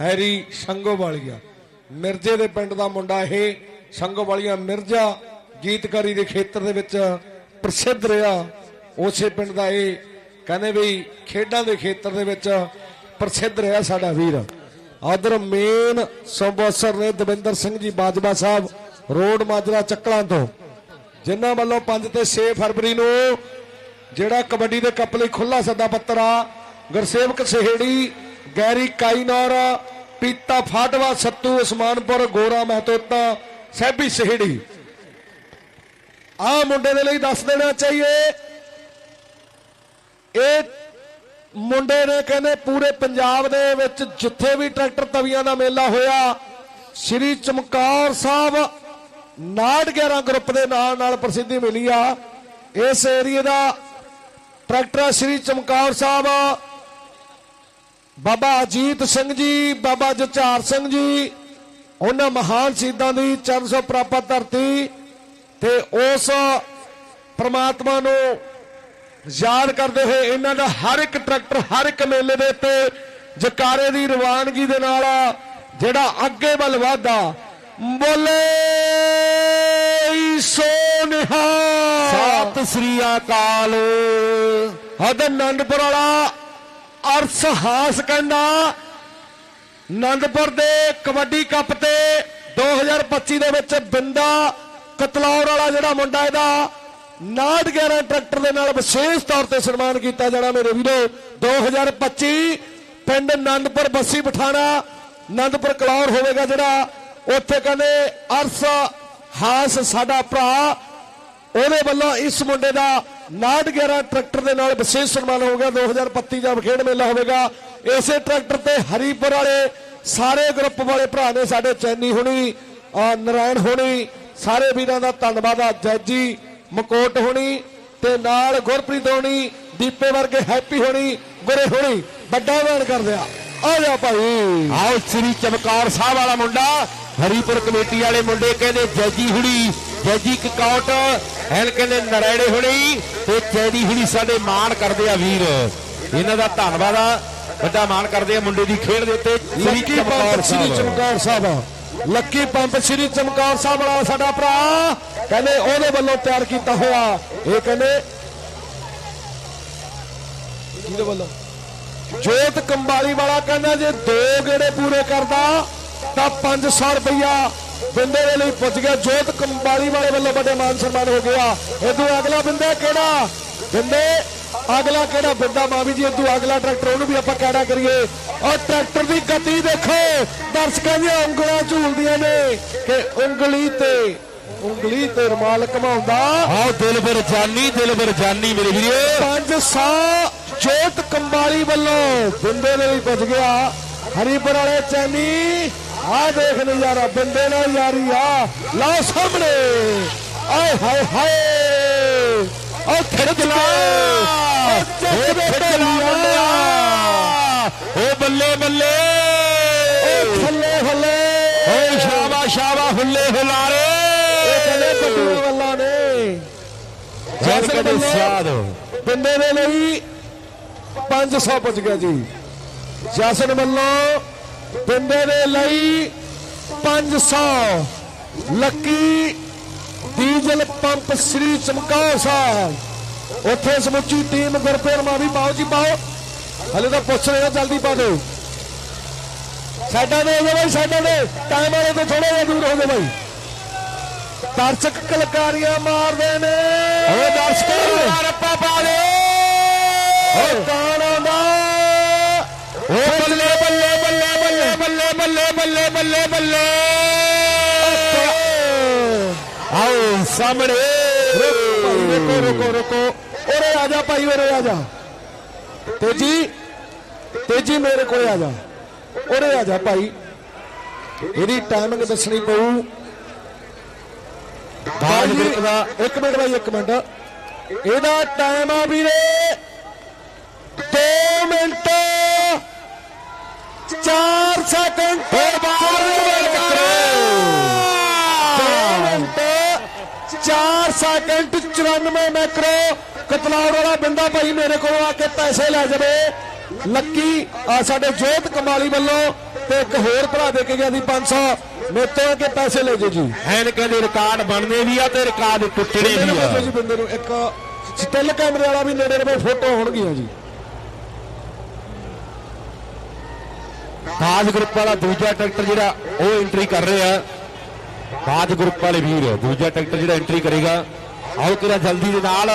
Harry ਸੰਗੋਵਾਲੀਆ। ਮਿਰਜ਼ੇ ਦੇ ਪਿੰਡ ਦਾ ਮੁੰਡਾ ਇਹ ਸੰਗੋਵਾਲੀਆ ਮਿਰਜ਼ਾ ਗੀਤਕਾਰੀ ਦੇ ਖੇਤਰ ਦੇ ਵਿੱਚ ਪ੍ਰਸਿੱਧ ਰਿਹਾ। ਉਸੇ ਪਿੰਡ ਦਾ ਇਹ ਕਹਿੰਦੇ ਵੀ ਖੇਡਾਂ ਦੇ ਖੇਤਰ ਦੇ ਵਿੱਚ ਪ੍ਰਸਿੱਧ ਰਿਹਾ ਸਾਡਾ ਵੀਰ। ਆਦਰ ਮੇਨ ਸਪਾਂਸਰ ਨੇ ਦਵਿੰਦਰ ਸਿੰਘ ਜੀ ਬਾਜਵਾ ਸਾਹਿਬ, ਰੋਡ ਮਾਜਰਾ ਚੱਕਲਾਂ ਤੋਂ। ਜਿਨ੍ਹਾਂ ਵੱਲੋਂ 5 ਤੇ 6 ਫਰਵਰੀ ਨੂੰ ਜਿਹੜਾ ਕਬੱਡੀ ਦੇ ਕੱਪ ਲਈ ਖੁੱਲਾ ਸੱਦਾ ਪੱਤਰ ਆ, ਗੁਰਸੇਵਕ ਸਹੇੜੀ ਗੈਰੀ ਕਾਈਨੌਰ, ਪੀਤਾ ਫਾਟਵਾ, ਸੱਤੂ, ਉਸਮਾਨਪੁਰ, ਗੋਰਾ ਮਹਤੋਤਾ, ਸਹਿਬੀ ਸਹੇੜੀ। ਆ ਮੁੰਡੇ ਦੇ ਲਈ ਦੱਸ ਦੇਣਾ ਚਾਹੀਏ, ਇਹ ਮੁੰਡੇ ਨੇ ਕਹਿੰਦੇ ਪੂਰੇ ਪੰਜਾਬ ਦੇ ਵਿੱਚ ਜਿੱਥੇ ਵੀ ਟਰੈਕਟਰ ਤਵੀਆਂ ਦਾ ਮੇਲਾ ਹੋਇਆ, ਸ਼੍ਰੀ ਚਮਕੌਰ ਸਾਹਿਬ 911 ਗਰੁੱਪ ਦੇ ਨਾਲ ਨਾਲ ਪ੍ਰਸਿੱਧੀ ਮਿਲੀ ਆ। ਇਸ ਏਰੀਏ ਦਾ ਟਰੈਕਟਰ ਸ਼੍ਰੀ ਚਮਕੌਰ ਸਾਹਿਬ। ਬਾਬਾ ਅਜੀਤ ਸਿੰਘ ਜੀ ਬਾਬਾ ਜੁਝਾਰ ਸਿੰਘ ਜੀ ਉਹਨਾਂ ਮਹਾਨ ਸ਼ਹੀਦਾਂ ਦੀ ਚਰਨ ਸੋ ਪ੍ਰਾਪਤ ਧਰਤੀ ਤੇ ਉਸ ਪ੍ਰਮਾਤਮਾ ਨੂੰ ਯਾਦ ਕਰਦੇ ਹੋਏ ਇਹਨਾਂ ਦਾ ਹਰ ਇੱਕ ਟਰੈਕਟਰ ਹਰ ਇੱਕ ਮੇਲੇ ਦੇ ਉੱਤੇ ਜਕਾਰੇ ਦੀ ਰਵਾਨਗੀ ਦੇ ਨਾਲ ਜਿਹੜਾ ਅੱਗੇ ਵੱਲ ਵਧਦਾ ਬੋਲੇ ਸੋਨਿਹਾ ਸਤਿ ਸ੍ਰੀ ਅਕਾਲ। ਹਦ ਆਨੰਦਪੁਰ ਵਾਲਾ ਅਰਸ ਹਾਸ ਕਹਿੰਦਾ ਆਨੰਦਪੁਰ ਦੇ ਕਬੱਡੀ ਕੱਪ ਤੇ 2025 ਦੇ ਵਿੱਚ ਬਿੰਦਾ ਕਤਲੌਰ ਵਾਲਾ ਜਿਹੜਾ ਮੁੰਡਾ ਇਹਦਾ 911 ਟਰੈਕਟਰ ਦੇ ਨਾਲ ਵਿਸ਼ੇਸ਼ ਤੌਰ ਤੇ ਸਨਮਾਨ ਕੀਤਾ ਜਾਣਾ ਮੇਰੇ ਵੀਰੋ। 2025 ਪਿੰਡ ਆਨੰਦਪੁਰ ਬੱਸੀ ਪਠਾਣਾ ਆਨੰਦਪੁਰ ਕਲੌਰ ਹੋਵੇਗਾ ਜਿਹੜਾ। ਉੱਥੇ ਕਹਿੰਦੇ, ਅਰਸ ਹਾਸ ਸਾਡਾ ਭਰਾ। ਉਹਦੇ ਵੱਲੋਂ ਇਸ ਮੁੰਡੇ ਦਾ 911 ਟਰੈਕਟਰ ਦੇ ਨਾਲ ਵਿਸ਼ੇਸ਼ ਸਨਮਾਨ ਹੋ ਗਿਆ। 2025 ਦਾ ਖੇਡ ਮੇਲਾ ਹੋਵੇਗਾ। ਇਸੇ ਟਰੈਕਟਰ ਤੇ ਹਰੀਪੁਰ ਵਾਲੇ ਸਾਰੇ ਗਰੁੱਪ ਵਾਲੇ ਭਰਾ ਨੇ ਸਾਡੇ ਚੈਨੀ ਹੁਣੀ ਨਰਾਇਣ ਹੁਣੀ, ਸਾਰੇ ਵੀਰਾਂ ਦਾ ਧੰਨਵਾਦ ਆ। ਜੈਜੀ, ਮਕੋਟ ਹੁਣੀ ਤੇ ਨਾਲ ਗੁਰਪ੍ਰੀਤ ਹੋਣੀ, ਦੀਪੇ ਵਰਗੇ ਹੈਪੀ ਹੋਣੀ, ਗੁਰੇ ਹੋਣੀ। ਵੱਡਾ ਐਲਾਨ ਕਰਦੇ ਆ। ਆ ਜਾ ਭਾਈ। ਆਓ ਸ੍ਰੀ ਚਮਕੌਰ ਸਾਹਿਬ ਵਾਲਾ ਮੁੰਡਾ, ਹਰੀਪੁਰ ਕਮੇਟੀ ਵਾਲੇ ਮੁੰਡੇ ਕਹਿੰਦੇ ਜੈਜੀ ਹੁਣੀ। ਜੈਜੀ ਕਕੌਟ ਐਨ ਕਹਿੰਦੇ ਨਰੈੜੇ ਹੁੜੀ ਤੇ ਜੈਦੀ ਹੁੜੀ ਸਾਡੇ ਮਾਣ ਕਰਦੇ ਆ ਵੀਰ। ਇਹਨਾਂ ਦਾ ਧੰਨਵਾਦ ਆ। ਵੱਡਾ ਮਾਣ ਕਰਦੇ ਆ ਮੁੰਡੇ ਦੀ ਖੇਡ ਦੇ ਉੱਤੇ। Lucky pump Sri Chamkaur Sahib. Lucky pump Sri Chamkaur Sahib ਵਾਲਾ ਸਾਡਾ ਭਰਾ। ਕਹਿੰਦੇ ਉਹਦੇ ਵੱਲੋਂ ਤਿਆਰ ਕੀਤਾ ਹੋਇਆ। ਇਹ ਕਹਿੰਦੇ ਕਿਹਦੇ ਵੱਲੋਂ? ਜੋਤ ਕੰਬਾਲੀ ਵਾਲਾ ਕਹਿੰਦਾ ਜੇ ਦੋ ਗੇੜੇ ਪੂਰੇ ਕਰਦਾ ਤਾਂ 500 ਰੁਪਇਆ ਬਿੰਦੇ ਦੇ ਲਈ ਪੁੱਜ ਗਿਆ। ਜੋਤ ਕੰਬਾਲੀ ਵਾਲੇ ਵੱਲੋਂ ਵੱਡੇ ਮਾਨ ਸਨਮਾਨ ਹੋ ਗਿਆ। ਇਦੋਂ ਅਗਲਾ ਬਿੰਦਾ ਕਿਹੜਾ? ਬਿੰਦੇ ਅਗਲਾ ਕਿਹੜਾ ਬਿੰਦਾ? ਮਾਵੀ ਜੀ ਇਦੋਂ ਅਗਲਾ ਟਰੈਕਟਰ ਉਹਨੂੰ ਵੀ ਆਪਾਂ ਕਿਹੜਾ ਕਰੀਏ। ਔਰ ਟਰੈਕਟਰ ਦੀ ਗਤੀ ਦੇਖੋ। ਦਰਸ਼ਕਾਂ ਦੀਆਂ ਉਂਗਲਾਂ ਝੂਲਦੀਆਂ ਨੇ ਕਿ ਉਂਗਲੀ ਤੇ ਉਂਗਲੀ ਤੇ ਰਮਾਲ ਘਮਾਉਂਦਾ। ਆਓ ਦਿਲਬਰ ਜਾਨੀ ਦਿਲਬਰ ਜਾਨੀ ਮੇਰੇ ਵੀਰੋ। 500 ਜੋਤ ਕੰਬਾਲੀ ਵੱਲੋਂ ਬਿੰਦੇ ਦੇ ਲਈ ਪੁੱਜ ਗਿਆ। ਹਰੀਪੁਰ ਵਾਲੇ ਚੈਨੀ ਆ ਦੇਖ ਨਜ਼ਾਰਾ ਬਿੰਦੇ ਨਾਲ ਯਾਰੀ ਆ। ਲਓ ਸਾਹਮਣੇ। ਆਏ ਹਾਏ ਹਾਏ। ਉਹ ਖਿੜਕ ਲਾ ਉਹ ਦੇ ਢੋਲੀਆ ਓ ਬੱਲੇ ਬੱਲੇ। ਉਹ ਥੱਲੇ ਥੱਲੇ। ਓ ਸ਼ਾਬਾ ਸ਼ਾਬਾ ਹੁੱਲੇ ਹੁਲਾਰੇ ਇਹ ਕਹਿੰਦੇ ਪੱਟੂ ਵੱਲਾਂ ਨੇ। ਕਦੇ ਵੱਲੋਂ ਸਾਧ ਬਿੰਦੇ ਦੇ ਲਈ 500 ਪੁੱਜ ਗਿਆ ਜੀ। ਜਸਨ ਵੱਲੋਂ ਬਿੰਦੇ ਦੇ ਲਈ 500 Lucky diesel pump Sri Chamkaur Sahib. ਉੱਥੇ ਸਮੁੱਚੀ ਟੀਮ ਗੁਰਪੇਰ ਮਾ ਵੀ ਪਾਓ ਜੀ ਪਾਓ। ਹਲੇ ਤਾਂ ਪੁੱਛ ਰਹੇ ਹੋ ਜਲਦੀ ਪਾ ਦਿਓ। ਸਾਡਾ ਦੇ ਹੋ ਬਾਈ ਸਾਡਾ ਦੇ। ਟਾਈਮ ਵਾਲੇ ਤੋਂ ਥੋੜਾ ਜਿਹਾ ਦੂਰ ਹੋ ਗਏ ਬਾਈ। ਦਰਸ਼ਕ ਕਲਕਾਰੀਆਂ ਮਾਰਦੇ ਨੇ। ਓ ਦਰਸ਼ਕੋ ਰੱਪਾ ਪਾ ਦੇ। ਓ ਕੌਣ ਆਉਂਦਾ ਓ ਬੱਲੇ ਬੱਲੇ ਬੱਲੇ ਬੱਲੇ ਬੱਲੇ ਬੱਲੇ ਬੱਲੇ ਬੱਲੇ। ਆਓ ਸਾਹਮਣੇ। ਰੁਕੋ ਰੁਕੋ ਰੁਕੋ ਉਰੇ ਆ ਜਾ ਭਾਈ ਉਰੇ ਆ ਜਾ। ਤੇਜੀ ਤੇਜੀ ਮੇਰੇ ਕੋਲੇ ਆ ਜਾ। ਉਰੇ ਆ ਜਾ ਭਾਈ। ਇਹਦੀ ਟਾਈਮਿੰਗ ਦੱਸਣੀ ਪਊ। ਬਾਜ ਦਾ ਇੱਕ ਮਿੰਟ ਭਾਈ ਇੱਕ ਮਿੰਟ। ਇਹਦਾ ਟਾਈਮ ਆ ਵੀਰੇ। 2 ਮਿੰਟ। 4 ਸੈਕਿੰਡ ਹੋਰ ਬਾਹਰ ਨਿਕਲ ਕਰੋ। ਦੋ ਮਿੰਟ 4 ਸੈਕਿੰਡ 94 ਮੈਕਰੋ। ਕਤਲਾਉੜ ਵਾਲਾ ਬਿੰਦਾ ਭਾਈ ਮੇਰੇ ਕੋਲ ਆ ਕੇ ਪੈਸੇ ਲੈ ਜਾਵੇ। ਲੱਕੀ ਆ ਸਾਡੇ ਜੋਤ ਕਮਾਲੀ ਵੱਲੋਂ ਤੇ ਇੱਕ ਹੋਰ ਭਰਾ ਦੇ ਕੇ ਗਿਆ ਦੀ 500 ਮੇਤੋਂ ਕਿ ਪੈਸੇ ਲੈ ਜਾਓ ਜੀ। ਐਨ ਕਹਿੰਦੇ ਰਿਕਾਰਡ ਬਣਨੇ ਵੀ ਆ ਤੇ ਰਿਕਾਰਡ ਟੁੱਟਣੇ ਵੀ ਆ। ਜੀ ਬੰਦੇ ਨੂੰ ਇੱਕ ਸਟਿਲ ਕੈਮਰੇ ਵਾਲਾ ਵੀ ਨੇੜੇ ਨੇੜੇ ਫੋਟੋ ਹੋਣਗੀਆਂ ਜੀ। ਬਾਜ ਗਰੁੱਪ ਵਾਲਾ ਦੂਜਾ ਟਰੈਕਟਰ ਜਿਹੜਾ, ਉਹ ਐਂਟਰੀ ਕਰ ਰਿਹਾ। ਬਾਜ ਗਰੁੱਪ ਵਾਲੇ ਵੀਰ, ਦੂਜਾ ਟਰੈਕਟਰ ਜਿਹੜਾ ਐਂਟਰੀ ਕਰੇਗਾ। ਆਓ ਕਿਰਾ ਜਲਦੀ ਦੇ ਨਾਲ